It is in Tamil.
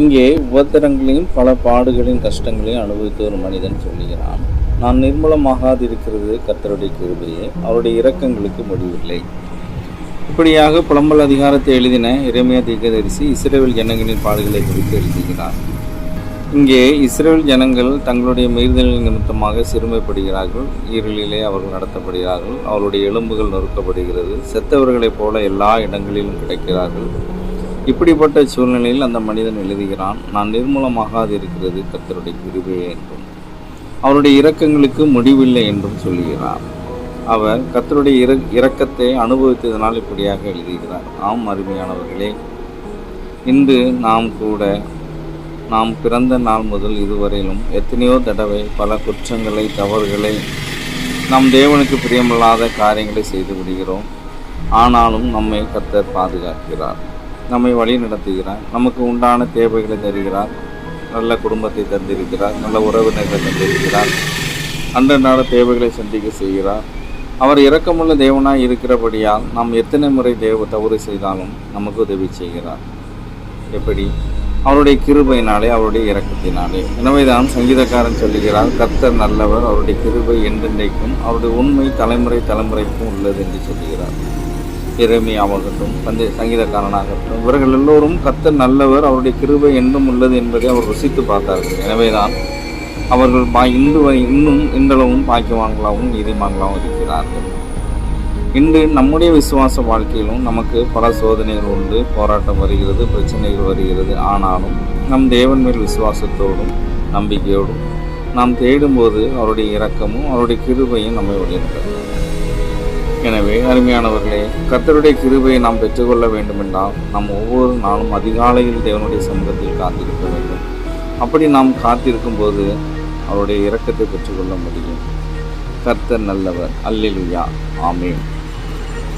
இங்கே உபத்திரங்களையும் பல பாடுகளின் கஷ்டங்களையும் அனுபவித்த ஒரு மனிதன் சொல்லுகிறான் நான் நிர்மூலமாகாதிருக்கிறது கர்த்தருடைய கிருபையே அவருடைய இரக்கங்களுக்கு முடிவில்லை. இப்படியாக புலம்பல் அதிகாரத்தை எழுதின இறைமையா தீர்க்கதரிசி இஸ்ரேல் ஜனங்களின் பாடுகளை குறித்து எழுதுகிறார். இங்கே இஸ்ரேல் ஜனங்கள் தங்களுடைய மீறுதலின் நிமித்தமாக சிறுமைப்படுகிறார்கள் ஈரலிலே அவர்கள் நடத்தப்படுகிறார்கள் அவருடைய எலும்புகள் நொறுக்கப்படுகிறது செத்தவர்களைப் போல எல்லா இடங்களிலும் கிடைக்கிறார்கள். இப்படிப்பட்ட சூழ்நிலையில் அந்த மனிதன் எழுதுகிறான் நான் நிர்மூலமாகாது இருக்கிறது கத்தருடைய கிருபையே என்றும் அவருடைய இரக்கங்களுக்கு முடிவில்லை என்றும் சொல்லுகிறார் அவர் கத்தருடைய இர இரக்கத்தை அனுபவித்ததனால் இப்படியாக எழுதுகிறார் ஆம் அருமையானவர்களே இன்று நாம் கூட நாம் பிறந்த நாள் முதல் இதுவரையிலும் எத்தனையோ தடவை பல குற்றங்களை தவறுகளை நம் தேவனுக்கு பிரியமில்லாத காரியங்களை செய்து விடுகிறோம். ஆனாலும் நம்மை கத்தர் பாதுகாக்கிறார். நம்மை வழி நடத்துகிறார் நமக்கு உண்டான தேவைகளை தருகிறார். நல்ல குடும்பத்தை தந்திருக்கிறார். நல்ல உறவினர்களை தந்திருக்கிறார். அன்றநாட தேவைகளை சந்திக்க செய்கிறார். அவர் இரக்கமுள்ள தேவனாய் இருக்கிறபடியால் நாம் எத்தனை முறை தேவ தவறு செய்தாலும் நமக்கு உதவி செய்கிறார். எப்படி? அவருடைய கிருபையினாலே அவருடைய இரக்கத்தினாலே. எனவேதான் சங்கீதக்காரன் சொல்லுகிறார் கர்த்தர் நல்லவர் அவருடைய கிருபை என்றென்றைக்கும் அவருடைய உண்மை தலைமுறை தலைமுறைக்கும் உள்ளது என்று சொல்லுகிறார். இறைமையாகட்டும் பந்தய சங்கீதக்காரனாகட்டும் இவர்கள் எல்லோரும் கத்த நல்லவர் அவருடைய கிருபை என்றும் உள்ளது என்பதை அவர் ருசித்து பார்த்தார்கள். எனவேதான் அவர்கள் பா இன்று இன்னும் இன்றளவும் பாக்கியவான்களாகவும் நீதிமான்களாகவும் இருக்கிறார்கள். இன்று நம்முடைய விசுவாச வாழ்க்கையிலும் நமக்கு பல சோதனைகள் உண்டு போராட்டம் வருகிறது பிரச்சனைகள் வருகிறது. ஆனாலும் நம் தேவன் மேல் விசுவாசத்தோடும் நம்பிக்கையோடும் நாம் தேடும்போது அவருடைய இரக்கமும் அவருடைய கிருபையும் நம்மை உடையின்றது எனவே அருமையானவர்களே கர்த்தருடைய கிருபையை நாம் பெற்றுக்கொள்ள வேண்டுமென்றால் நாம் ஒவ்வொரு நாளும் அதிகாலையில் தேவனுடைய சமூகத்தில் காத்திருக்க வேண்டும். அப்படி நாம் காத்திருக்கும் போது அவருடைய இரக்கத்தை பெற்றுக்கொள்ள முடியும். கர்த்தர் நல்லவர். அல்லேலூயா. ஆமேன்.